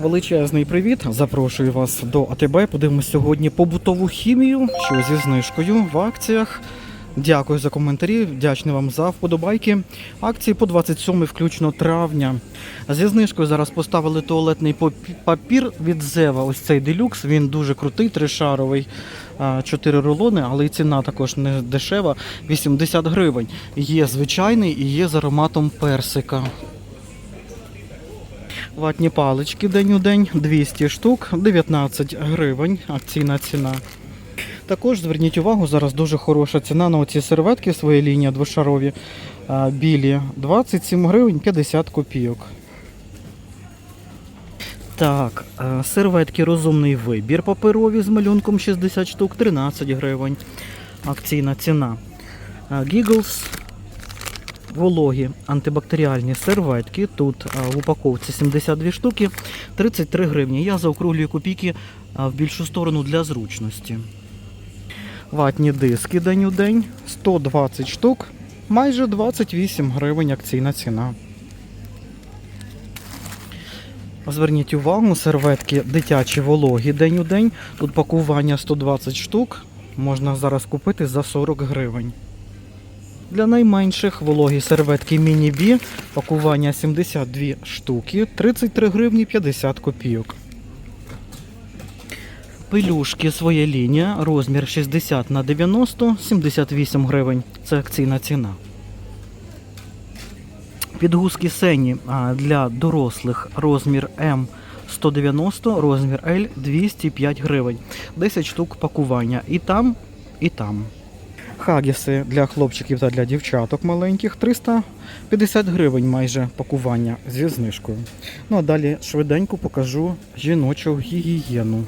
Величезний привіт! Запрошую вас до АТБ. Подивимось сьогодні побутову хімію, що зі знижкою в акціях. Дякую за коментарі, вдячний вам за вподобайки. Акції по 27 включно травня. Зі знижкою зараз поставили туалетний папір від Зева. Ось цей делюкс. Він дуже крутий, тришаровий. 4 рулони, але і ціна також не дешева 80 гривень. Є звичайний і є з ароматом персика. Ватні палички день у день 200 штук, 19 гривень, акційна ціна. Також зверніть увагу, зараз дуже хороша ціна на оці серветки своєї лінії двошарові білі 27 гривень 50 копійок. Так, серветки розумний вибір паперові з малюнком 60 штук 13 гривень. Акційна ціна. Гіглс вологі антибактеріальні серветки. Тут а, в упаковці 72 штуки, 33 гривні. Я заокруглюю копійки а, в більшу сторону для зручності. Ватні диски день у день 120 штук, майже 28 гривень акційна ціна. Зверніть увагу, серветки дитячі вологі день у день. Тут пакування 120 штук. Можна зараз купити за 40 гривень. Для найменших вологі серветки міні-бі, пакування 72 штуки, 33 гривні 50 копійок. Пелюшки своя лінія, розмір 60 на 90, 78 гривень. Це акційна ціна. Підгузки сені для дорослих розмір М 190, розмір L 205 гривень. 10 штук пакування. І там, і там. Хагіси для хлопчиків та для дівчаток маленьких 350 гривень майже пакування зі знижкою. Ну а далі швиденько покажу жіночу гігієну.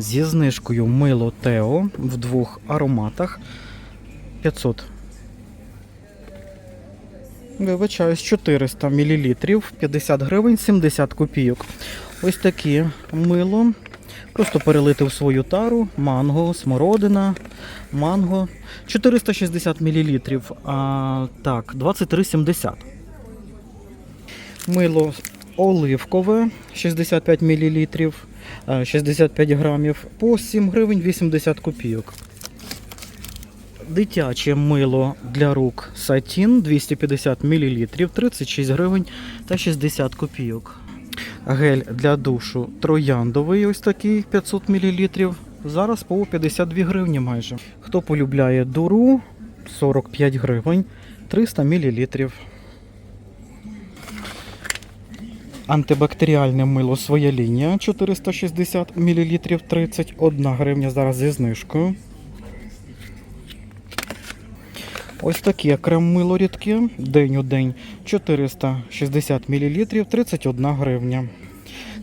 Зі знижкою мило Тео в двох ароматах 500. Вибачаюсь, 400 мл, 50 гривень, 70 копійок. Ось такі мило. Просто перелити в свою тару, манго, смородина, манго. 460 мл. А, так, 23,70. Мило оливкове 65 мл, 65 грамів по 7 гривень 80 копійок. Дитяче мило для рук Сатін 250 мл, 36 гривень та 60 копійок. Гель для душу трояндовий, ось такий 500 мл. Зараз по 52 гривні майже. Хто полюбляє дуру 45 гривень, 300 мл. Антибактеріальне мило своя лінія 460 мл 31 гривня зараз зі знижкою. Ось таке крем мило рідке день у день 460 мл 31 гривня.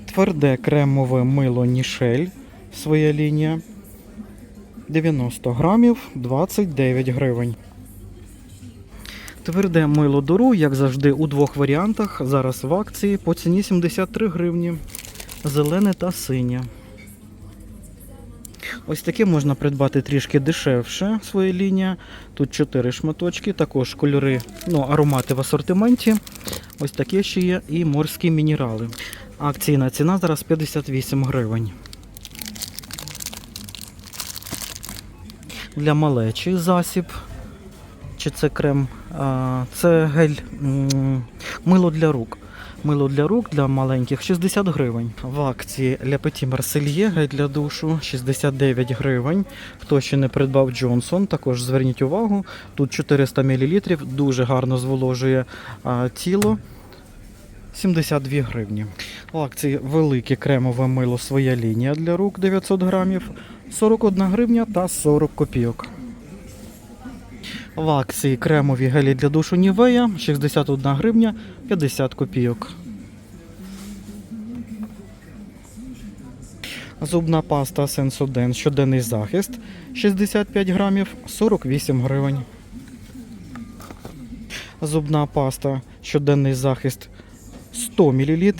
Тверде кремове мило Нішель своя лінія 90 грамів 29 гривень. Тверде мило дуру, як завжди, у двох варіантах. Зараз в акції по ціні 73 гривні. Зелене та синє. Ось таке можна придбати трішки дешевше своя лінія. Тут 4 шматочки, також кольори, ну, аромати в асортименті. Ось таке ще є і морські мінерали. Акційна ціна зараз 58 гривень. Для малечі засіб чи це крем, це гель мило для рук. Мило для рук для маленьких 60 гривень. В акції для Petit Marseille гель для душу 69 гривень. Хто ще не придбав Джонсон, також зверніть увагу. Тут 400 мл, дуже гарно зволожує тіло. 72 гривні. В акції велике кремове мило своя лінія для рук 900 грамів, 41 гривня та 40 копійок. В акції кремові гелі для душу Нівея 61 гривня 50 копійок. Зубна паста Сенсоден щоденний захист 65 грамів 48 гривень. Зубна паста щоденний захист 100 мл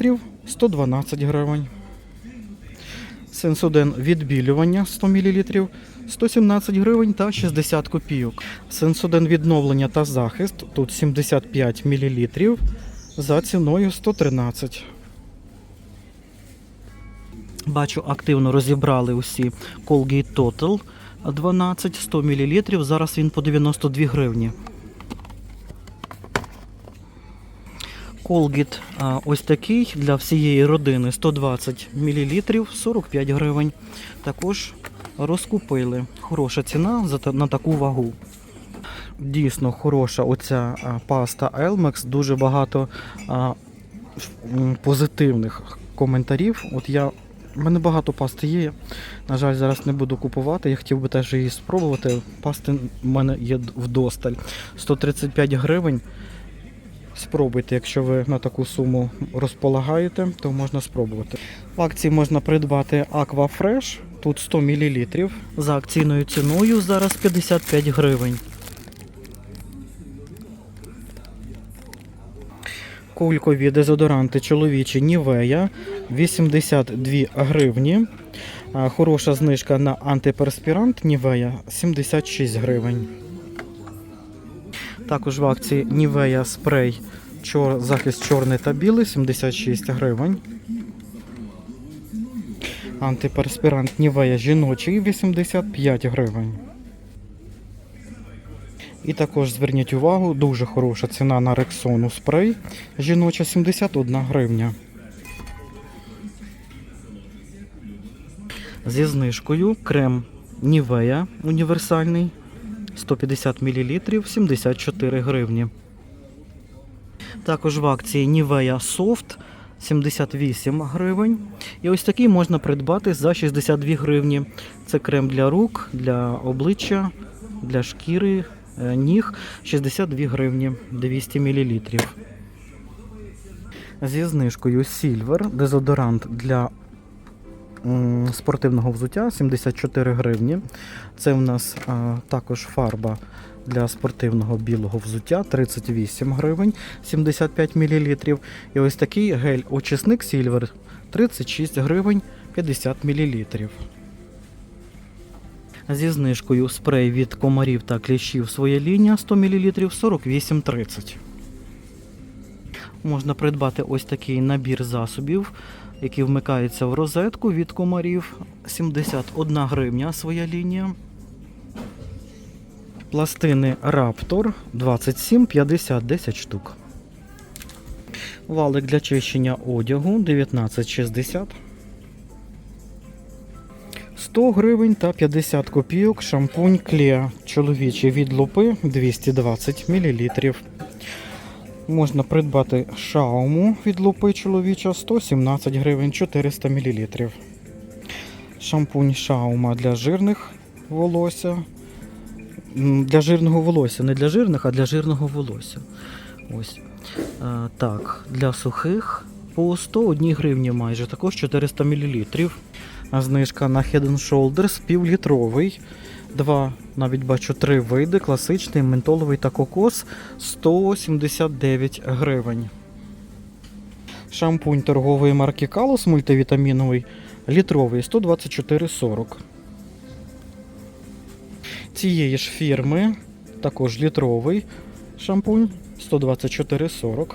112 гривень. Сенсоден відбілювання 100 мл 117 гривень та 60 копійок. Сенсоден відновлення та захист тут 75 мл за ціною 113. Бачу, активно розібрали усі Colgate Total 12 100 мл. Зараз він по 92 гривні. А, ось такий для всієї родини 120 мл 45 гривень. Також розкупили. Хороша ціна на таку вагу. Дійсно хороша оця паста Elmex. Дуже багато а, позитивних коментарів. От я у мене багато пасти є. На жаль, зараз не буду купувати. Я хотів би теж її спробувати. Пасти в мене є вдосталь. 135 гривень. Спробуйте, якщо ви на таку суму розполагаєте, то можна спробувати. В акції можна придбати Aqua Fresh, тут 100 мл. За акційною ціною зараз 55 гривень. Кулькові дезодоранти чоловічі Нівея 82 гривні. Хороша знижка на антиперспірант Нівея 76 гривень. Також в акції Нівея спрей захист чорний та білий 76 гривень. Антиперспірант Нівея жіночий 85 гривень. І також зверніть увагу, дуже хороша ціна на Рексону спрей. Жіноча 71 гривня. Зі знижкою крем Нівея універсальний 150 мл 74 гривні. Також в акції Nivea Soft 78 гривень. І ось такий можна придбати за 62 гривні. Це крем для рук, для обличчя, для шкіри, е, ніг 62 гривні 200 мл. Зі знижкою Silver дезодорант для спортивного взуття 74 гривні. Це в нас а, також фарба для спортивного білого взуття 38 гривень 75 мл. І ось такий гель-очисник Silver 36 гривень 50 мл. Зі знижкою спрей від комарів та кліщів своя лінія 100 мл 48,30. Можна придбати ось такий набір засобів, який вмикається в розетку від комарів 71 гривня своя лінія. Пластини Raptor 27,50 10 штук. Валик для чищення одягу 19,60. 100 гривень та 50 копійок шампунь Клеа чоловічий від лупи 220 мл. Можна придбати шауму від лупи чоловіча 117 гривень 400 мл. Шампунь шаума для жирних волосся. Для жирного волосся, не для жирних, а для жирного волосся. Ось. Е, так, для сухих по 101 гривні майже, також 400 мл. Знижка на Head and Shoulders півлітровий. Два, навіть бачу, три види: класичний, ментоловий та кокос 179 гривень. Шампунь торгової марки Калос мультивітаміновий літровий 124,40. Цієї ж фірми також літровий шампунь 124,40.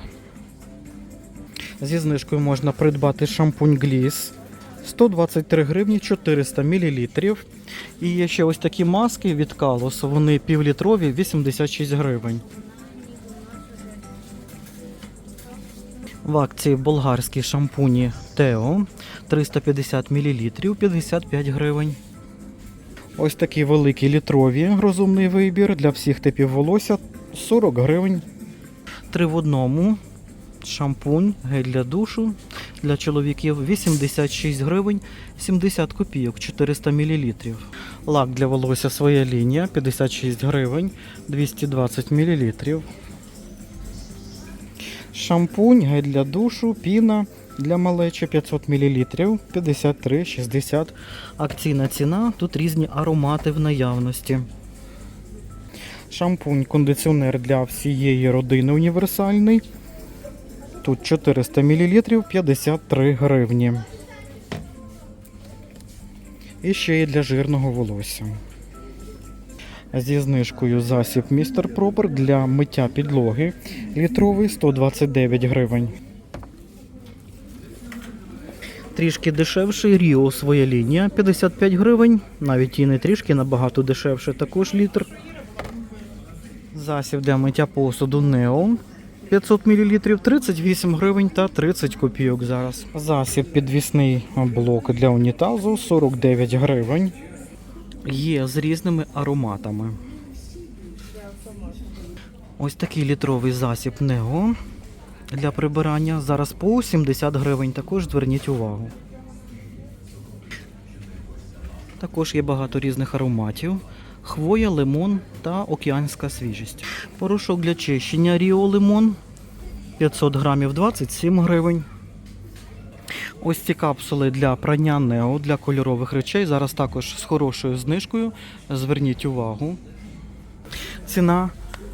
Зі знижкою можна придбати шампунь Gliss 123 гривні 400 мл. І є ще ось такі маски від Калос, вони півлітрові 86 гривень. В акції болгарські шампуні Тео 350 мл 55 гривень. Ось такі великі літрові розумний вибір для всіх типів волосся 40 гривень. Три в одному Шампунь, гель для душу для чоловіків 86 гривень 70 копійок 400 мл. Лак для волосся своя лінія 56 гривень 220 мл. Шампунь, гель для душу, піна для малечі 500 мл 53,60. Акційна ціна. Тут різні аромати в наявності. Шампунь, кондиціонер для всієї родини універсальний. Тут 400 мл 53 гривні. І ще є для жирного волосся. Зі знижкою засіб Містер Пропер для миття підлоги літровий 129 гривень. Трішки дешевший Ріо своя лінія 55 гривень. Навіть і не трішки набагато дешевше також літр. Засіб для миття посуду Нео 500 мл 38 гривень та 30 копійок зараз. Засіб підвісний блок для унітазу 49 гривень. Є з різними ароматами. Ось такий літровий засіб Нео для прибирання. Зараз по 70 гривень. Також зверніть увагу. Також є багато різних ароматів. Хвоя, лимон та океанська свіжість. Порошок для чищення Ріо Лимон 500 грамів 27 гривень. Ось ці капсули для прання Нео для кольорових речей. Зараз також з хорошою знижкою. Зверніть увагу. Ціна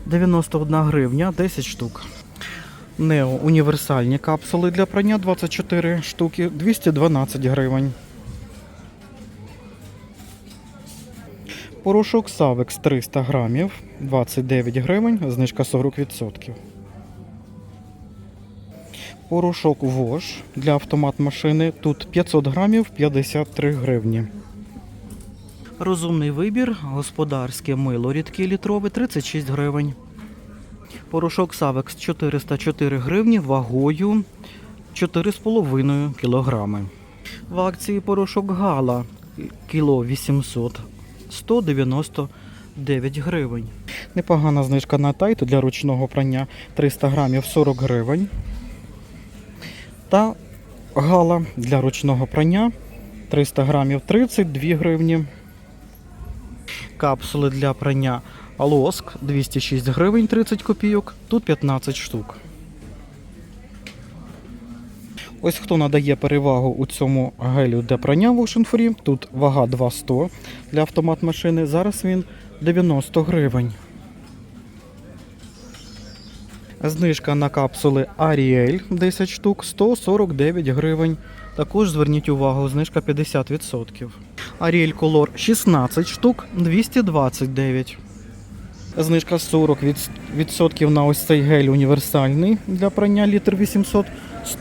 91 гривня 10 штук. Нео універсальні капсули для прання 24 штуки 212 гривень. Порошок Савекс 300 грамів 29 гривень, знижка 40%. Порошок Вош для автомат машини тут 500 грамів 53 гривні. Розумний вибір, господарське мило рідке літрове 36 гривень. Порошок Савекс 404 гривні вагою 4,5 кілограми. В акції порошок Гала кіло 800 199 гривень. Непогана знижка на тайту для ручного прання 300 грамів 40 гривень. Та гала для ручного прання 300 грамів 32 гривні. Капсули для прання лоск 206 гривень 30 копійок, тут 15 штук. Ось хто надає перевагу у цьому гелю для прання в Free. Тут вага 200 для автомат машини. Зараз він 90 гривень. Знижка на капсули Ariel 10 штук 149 гривень. Також зверніть увагу, знижка 50%. Ariel Color 16 штук 229. Знижка 40% на ось цей гель універсальний для прання літр 800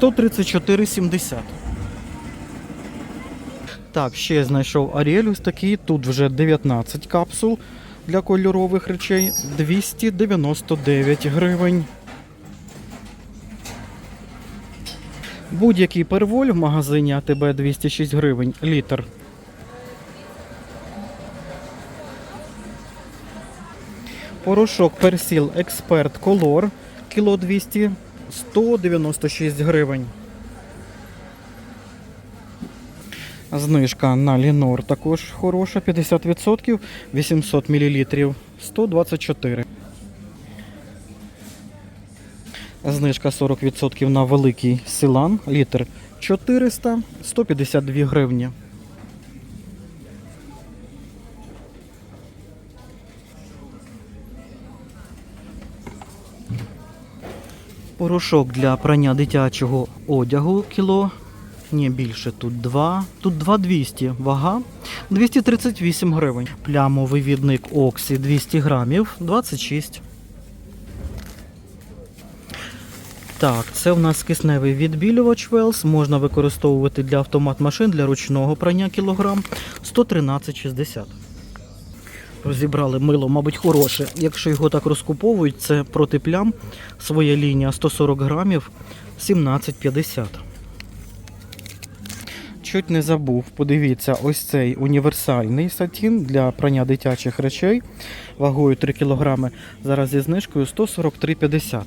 134,70. Так, ще знайшов Ariel ось такий. Тут вже 19 капсул для кольорових речей 299 гривень. Будь-який перволь в магазині АТБ 206 гривень літр. Порошок Персіл Експерт Колор кіло 200 196 гривень. Знижка на Лінор також хороша, 50%, 800 мл 124. Знижка 40% на великий силан, літр 400, 152 гривні. Порошок для прання дитячого одягу кіло. Ні, більше тут 2. Тут 2200 вага. 238 гривень. Плямовий відник Оксі 200 грамів 26. Так, це в нас кисневий відбілювач Велс. Можна використовувати для автомат машин для ручного прання кілограм 113,60. Розібрали мило, мабуть, хороше. Якщо його так розкуповують, це проти плям. Своя лінія 140 грамів 17,50. Чуть не забув, подивіться, ось цей універсальний сатін для прання дитячих речей вагою 3 кг. Зараз зі знижкою 143,50.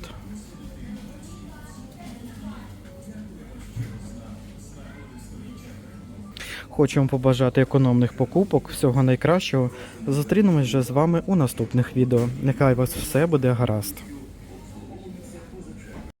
Хочемо побажати економних покупок, всього найкращого. Зустрінемось вже з вами у наступних відео. Нехай вас все буде гаразд.